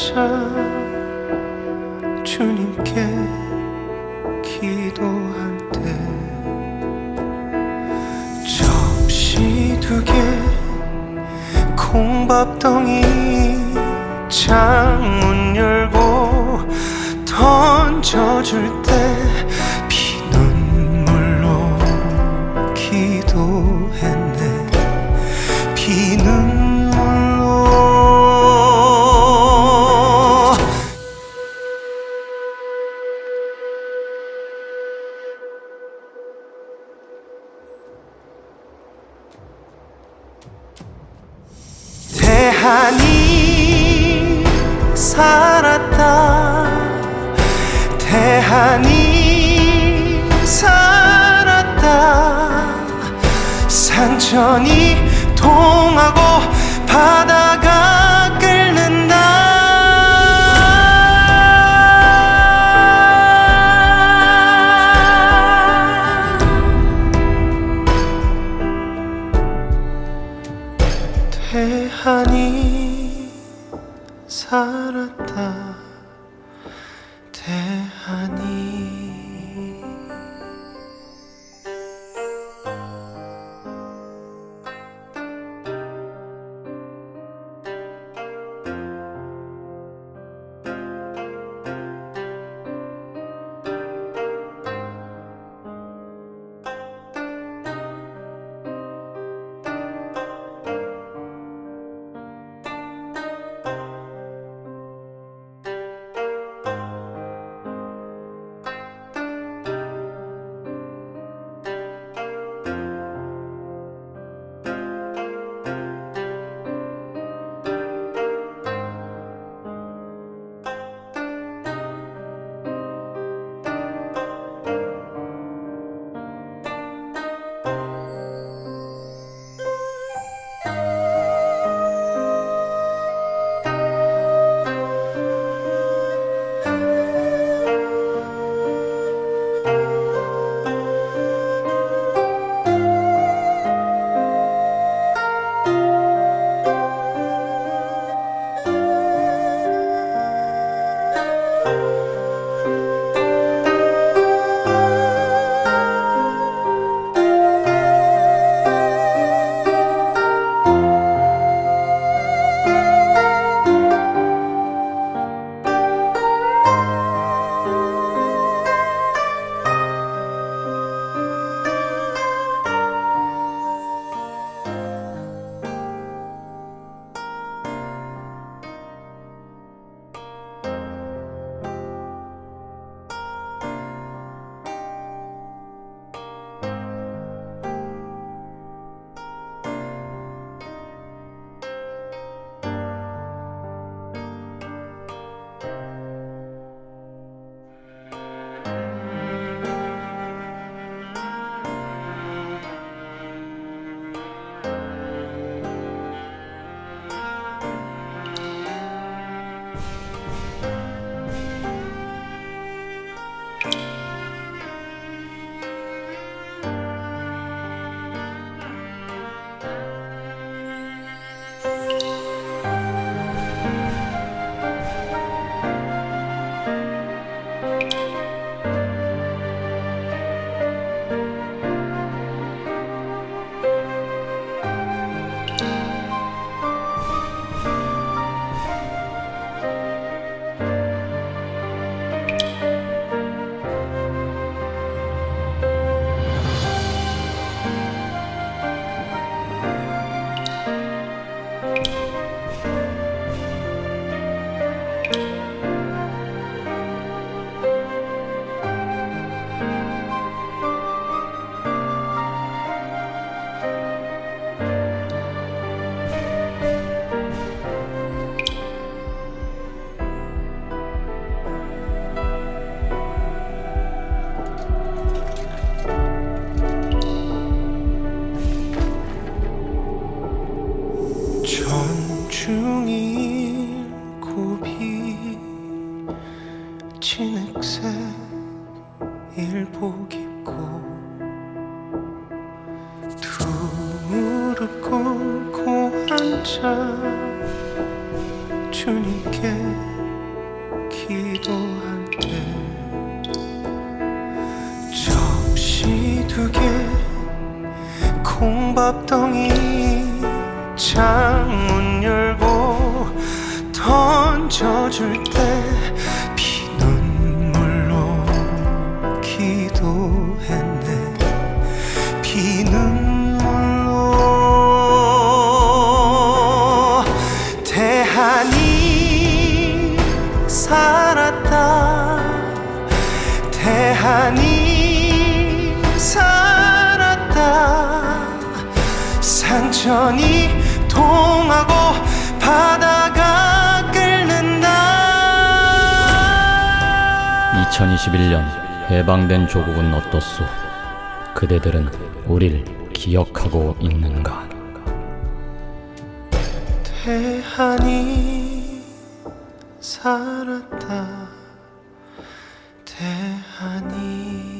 앉아 주님께 기도할 때 접시 두 개 콩밥덩이 창문 열고 던져줄 때 대한이 살았다. 대한이 살았다. 산천이 통하고 바다가 끓는다. 대한이 살았다 찾아 주님께 기도할 때 접시 두 개 콩밥덩이 창문 열고 던져줄 때 피눈물로 기도 산천이 통하고 바다가 끓는다 2021년 해방된 조국은 어떻소? 그대들은 우릴 기억하고 있는가? 대한이 살았다 대한이